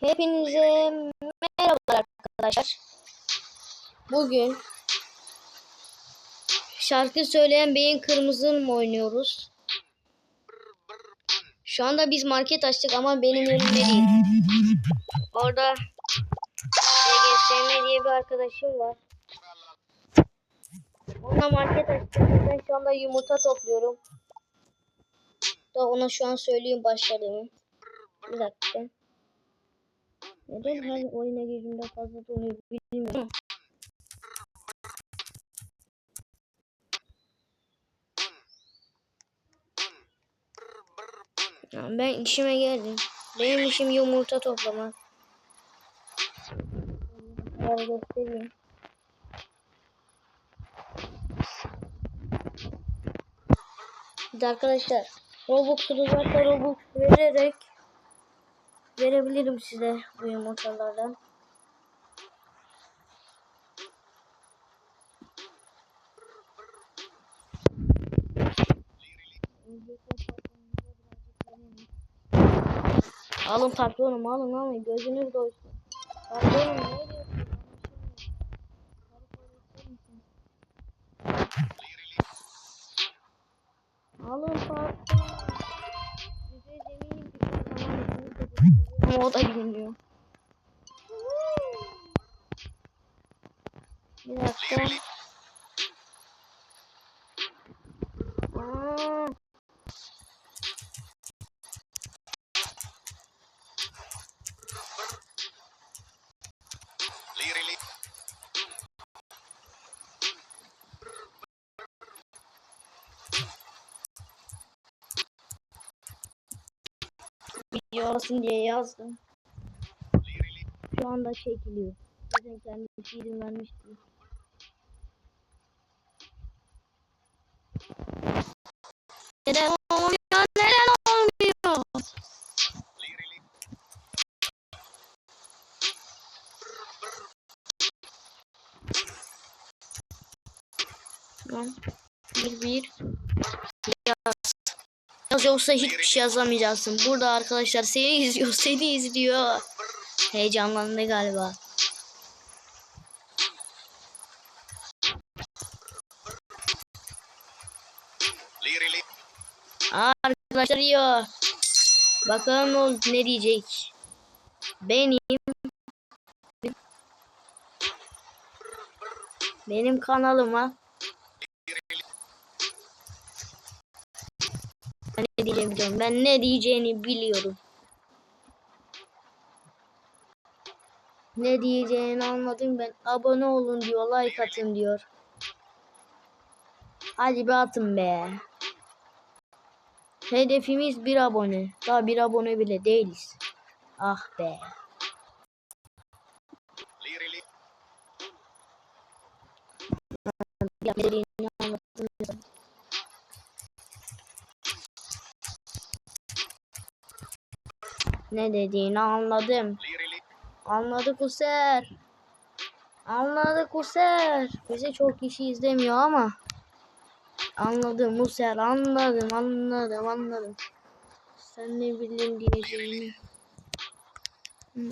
Hepinize merhabalar arkadaşlar. Bugün şarkı söyleyen beyin kırmızı mı oynuyoruz? Şu anda biz market açtık ama benim önümde değil. Orada EGSM diye bir arkadaşım var. Onunla market açtık. Ben şu anda yumurta topluyorum. Da ona şu an söyleyeyim başladığımı. Bir dakika. Neden her oyuna girdiğimde fazla donuyor bilmiyorum. Ben işime geldim. Benim işim yumurta toplamak. Şöyle göstereyim. De arkadaşlar Robux'unuz varsa Robux vererek verebilirim size bu yumurtalardan. Alın patronum alın alın gözünüz doysun. Patronum ne diyorsun? Alın patron. Size eminim ki ama o da bilmiyor. Bir dakika. Olsun diye yazdım. Şu anda çekiliyor. Zaten kendisi izin vermişti. Neden olmuyor? Neden olmuyor? Tamam. Bir bir. Yaz. Yaz yoksa hiçbir şey yazamayacaksın. Burada arkadaşlar seni izliyor, seni izliyor. Heyecanlandı galiba. Arkadaşlar yiyor. Bakalım o ne diyecek. Benim benim kanalıma Ben ne diyeceğimi biliyorum. Ben ne diyeceğini biliyorum. Ne diyeceğini anladım ben. Abone olun diyor, like atın diyor. Hadi bir atın be. Hedefimiz bir abone. Daha bir abone bile değiliz. Ah be. Dediğini anladım. Ne dediğini anladım. Anladık User. Anladık User. Bizi çok kişi izlemiyor ama. Anladım User. Anladım anladım anladım. Sen ne bildin diyeceğimi. Hmm.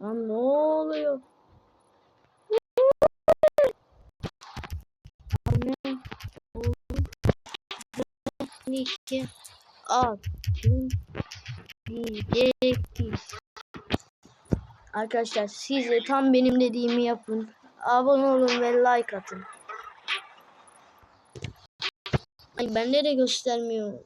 Lan ne oluyor? 12 altın diyecekiz. Arkadaşlar siz de tam benim dediğimi yapın. Abone olun ve like atın. Ay ben de göstermiyorum.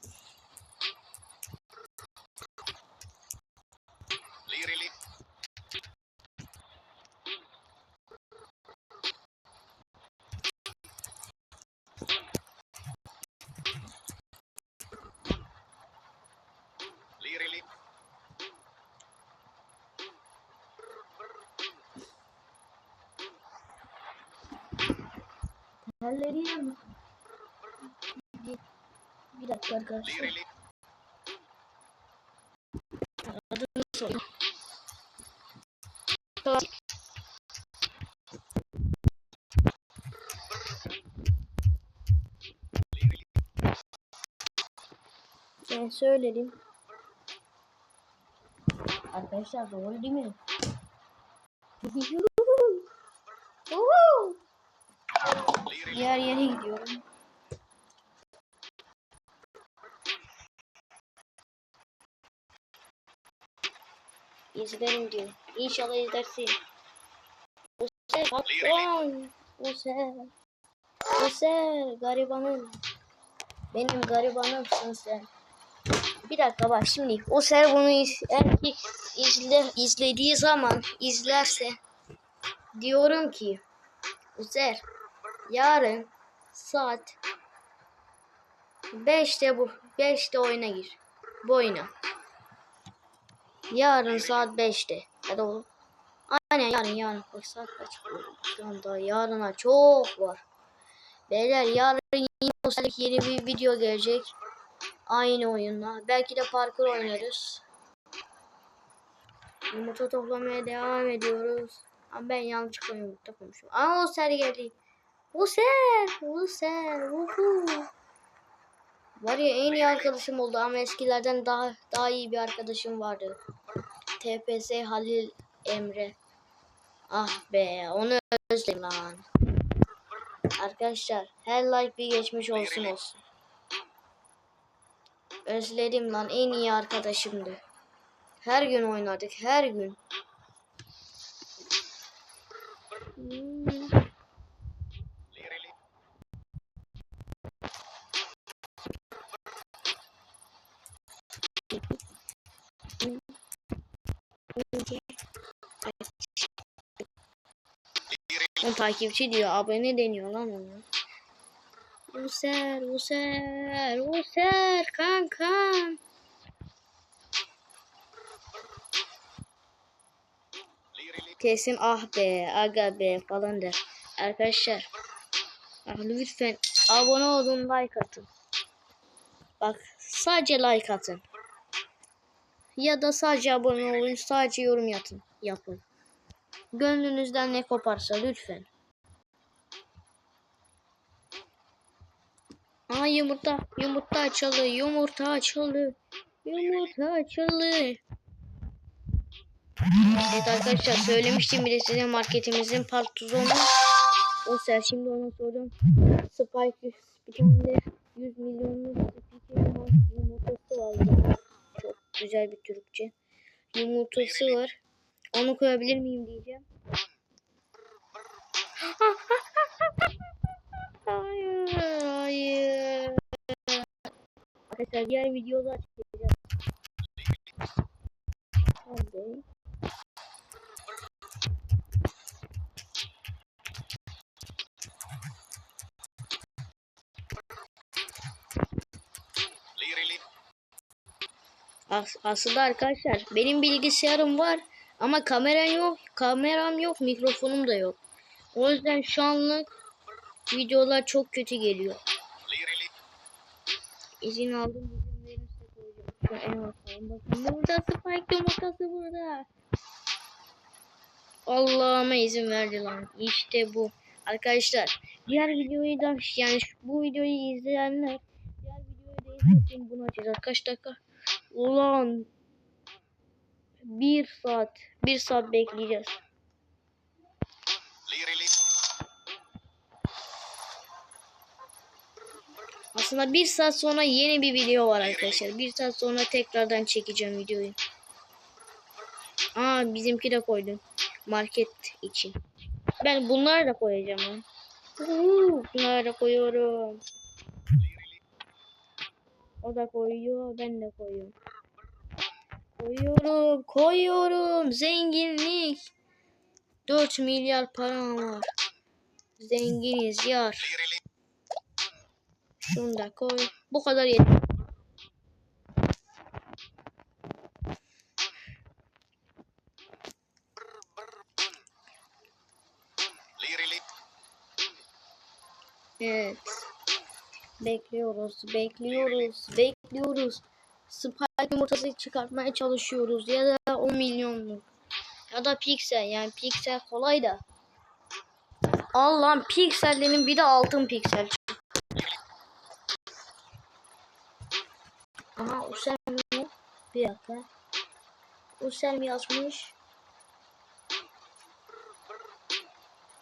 Halleri mi? Bir, bir dakika arkadaşlar. Adını sor. Tamam. Ben söyledim. Arkadaşlar doğru değil mi? Uhu. Diğer yere gidiyorum. İzlerim diyor. İnşallah izlersin. Bu sefer patron. Bu sefer. Garibanım. Benim garibanımsın sen. Bir dakika bak şimdi o ser bunu iz, erkek izle, izlediği zaman izlerse diyorum ki Uzer yarın saat 5'te bu 5'te oyuna gir. Bu oyuna. Yarın saat 5'te. Ya da o. Aynen yarın yarın. Bak saat kaç? Şu yarına çok var. Beyler yarın yine o yeni bir video gelecek. Aynı oyunla. Belki de parkur oynarız. Yumurta toplamaya devam ediyoruz. Ama ben yanlışlıkla yumurta koymuşum. Aa o ser geldi. O ser. O ser. Uhu. Var ya en iyi arkadaşım oldu ama eskilerden daha daha iyi bir arkadaşım vardı. TPS Halil Emre. Ah be onu özledim lan. Arkadaşlar her like bir geçmiş olsun olsun. Özledim lan en iyi arkadaşımdı. Her gün oynadık her gün. Hmm. O takipçi diyor abone deniyor lan ona. User, User, User kankam. Kesin ah be, aga be falan der. Arkadaşlar, ah, lütfen abone olun, like atın. Bak, sadece like atın. Ya da sadece abone olun, sadece yorum yatın, yapın. Gönlünüzden ne koparsa lütfen. Aa yumurta, yumurta açıldı, yumurta açıldı, yumurta açıldı. Evet arkadaşlar söylemiştim bile size marketimizin patronunu. O ser şimdi ona soracağım. Spike bir tane de 100 milyonluk yumurtası var. Çok güzel bir Türkçe. Yumurtası var. Onu koyabilir miyim diyeceğim. Hayır, hayır. Arkadaşlar diğer videolar çekeceğim. Hadi. As aslında arkadaşlar benim bilgisayarım var ama kameram yok, kameram yok, mikrofonum da yok. O yüzden şu anlık videolar çok kötü geliyor. İzin aldım bakalım bakın burada spike yumurtası burada. Allah'ıma izin verdi lan. İşte bu. Arkadaşlar diğer videoyu da yani şu, bu videoyu izleyenler diğer videoyu da izlesin bunu açacağız. Kaç dakika? Ulan bir saat bir saat bekleyeceğiz. Aslında bir saat sonra yeni bir video var arkadaşlar. Bir saat sonra tekrardan çekeceğim videoyu. Aa bizimki de koydum. Market için. Ben bunları da koyacağım. Uuu, Bunları da koyuyorum. O da koyuyor. Ben de koyuyorum. Koyuyorum. Koyuyorum. Zenginlik. 4 milyar param var. Zenginiz yar. Şunu da koy. Bu kadar yeter. Evet. Bekliyoruz, bekliyoruz, bekliyoruz. Spike yumurtası çıkartmaya çalışıyoruz ya da 10 milyonluk. Ya da piksel yani piksel kolay da. Allah'ım piksellerin bir de altın piksel. Aha Usel mi? Bir dakika. Usel mi yazmış?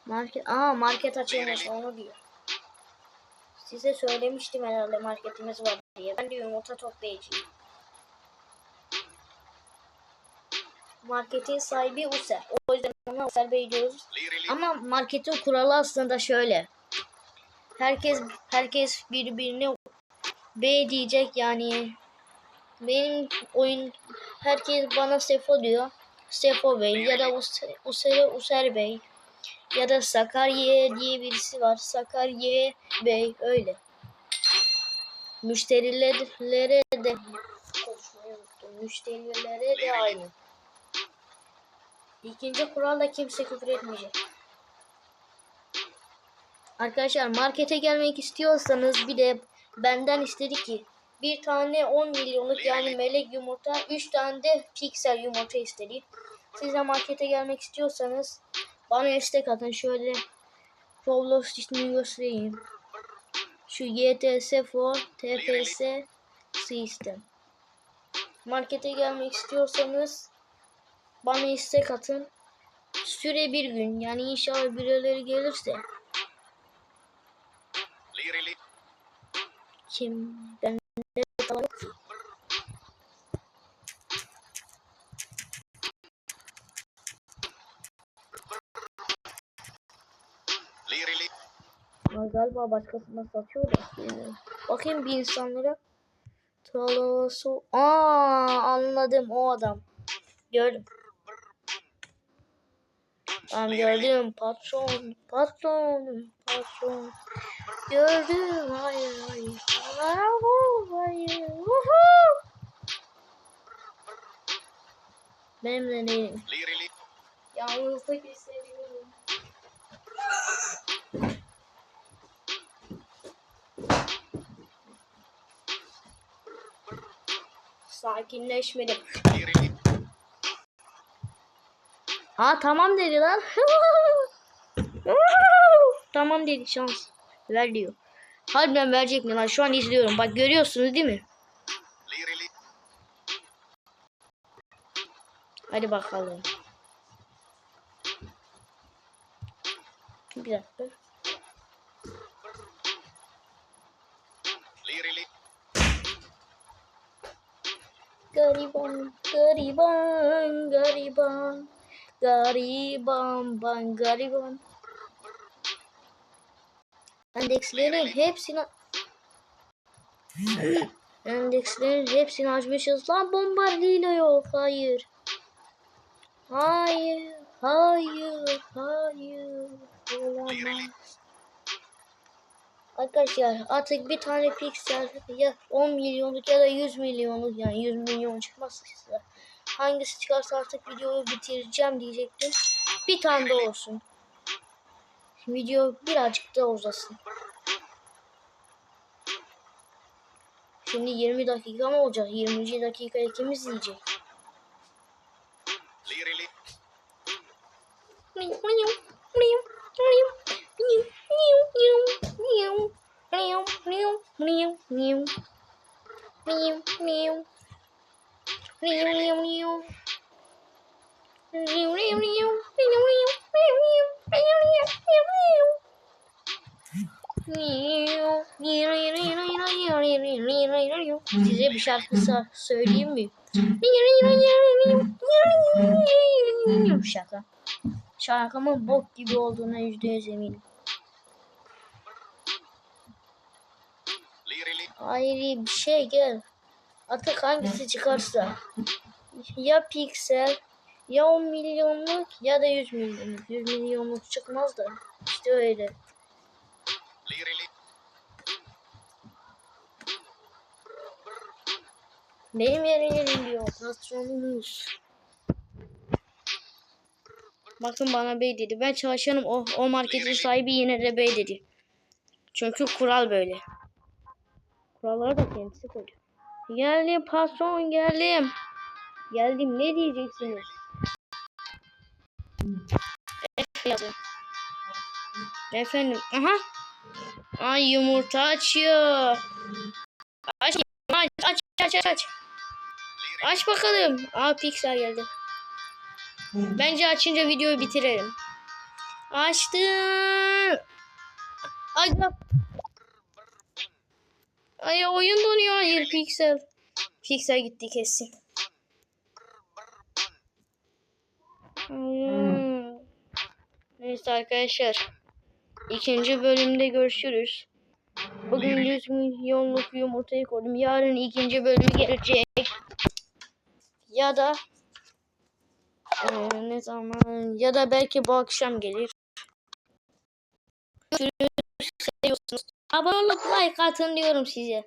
Market, aa market açılmış onu diyor. Size söylemiştim herhalde marketimiz var diye. Ben de yumurta toplayıcıyım. Marketin sahibi Usel. O yüzden ona Usel Bey diyoruz. Ama marketin kuralı aslında şöyle. Herkes herkes birbirine B diyecek yani. Benim oyun herkes bana Sefo diyor. Sefo Bey ya da Use- User, User Bey ya da Sakarye diye birisi var. Sakarye Bey öyle. Müşterilere de. Müşterilere de aynı. İkinci kural da kimse küfür etmeyecek. Arkadaşlar markete gelmek istiyorsanız bir de benden istedi ki bir tane 10 milyonluk yani melek yumurta 3 tane de piksel yumurta istedi. Siz de markete gelmek istiyorsanız bana istek atın. Şöyle Roblox ismini göstereyim. Şu YTS for TPS System. Markete gelmek istiyorsanız bana istek atın. Süre bir gün. Yani inşallah birileri gelirse. Kim? Ben de Ama galiba başkasına satıyor da. bilmiyorum. Bakayım bir insanlara. Talaso. Aa anladım o adam. Gördüm. Tamam gördüm. Patron. Patron. Patron. Gördüm. Hayır hayır. Bravo, hayır. Woohoo! Benim de değilim. Yalnızlık hissediyorum. Sakinleşmedim. Ha tamam dedi lan. tamam dedi şans. Ver diyor. Harbiden verecek mi lan? Şu an izliyorum. Bak görüyorsunuz değil mi? Hadi bakalım. Bir dakika. Gariban, gariban, gariban, gariban, ban, gariban. Endekslerin hepsini Endekslerin hepsini açmışız. Lan bombardıyla yok. Hayır. Hayır. Hayır. Hayır. Olamaz. Arkadaşlar artık bir tane piksel ya 10 milyonluk ya da 100 milyonluk yani 100 milyon çıkmazsa. Hangisi çıkarsa artık videoyu bitireceğim diyecektim. Bir tane de olsun. Video birazcık da uzasın. Şimdi 20 dakika mı olacak? 20. dakika ikimiz yiyecek. Size bir şarkı söyleyeyim mi? Şaka. Şarkımın bok gibi olduğuna yüzde yüz eminim. Hayır bir şey gel. Artık hangisi çıkarsa. Ya piksel ya 10 milyonluk ya da 100 milyonluk. 100 milyonluk çıkmaz da. İşte öyle. Benim yerim diyor patronumuz. Bakın bana bey dedi. Ben çalışanım. O, o marketin sahibi yine de bey dedi. Çünkü kural böyle. Kuralları da kendisi koydu. Geldim patron geldim. Geldim ne diyeceksiniz? Efendim. Efendim. Aha. Ay yumurta açıyor. Aç aç aç. aç aç aç. Bakalım. Aa Pixar geldi. Bence açınca videoyu bitirelim. Açtım. Ay. Ay oyun donuyor. Hayır Pixel. Pixel gitti kesin. Hmm. Neyse arkadaşlar. İkinci bölümde görüşürüz. Bugün 100 milyonluk yumurtayı koydum. Yarın ikinci bölümü gelecek. Ya da eee, ne zaman ya da belki bu akşam gelir. Görüşürüz. Seviyorsunuz. Abone olup like atın diyorum size.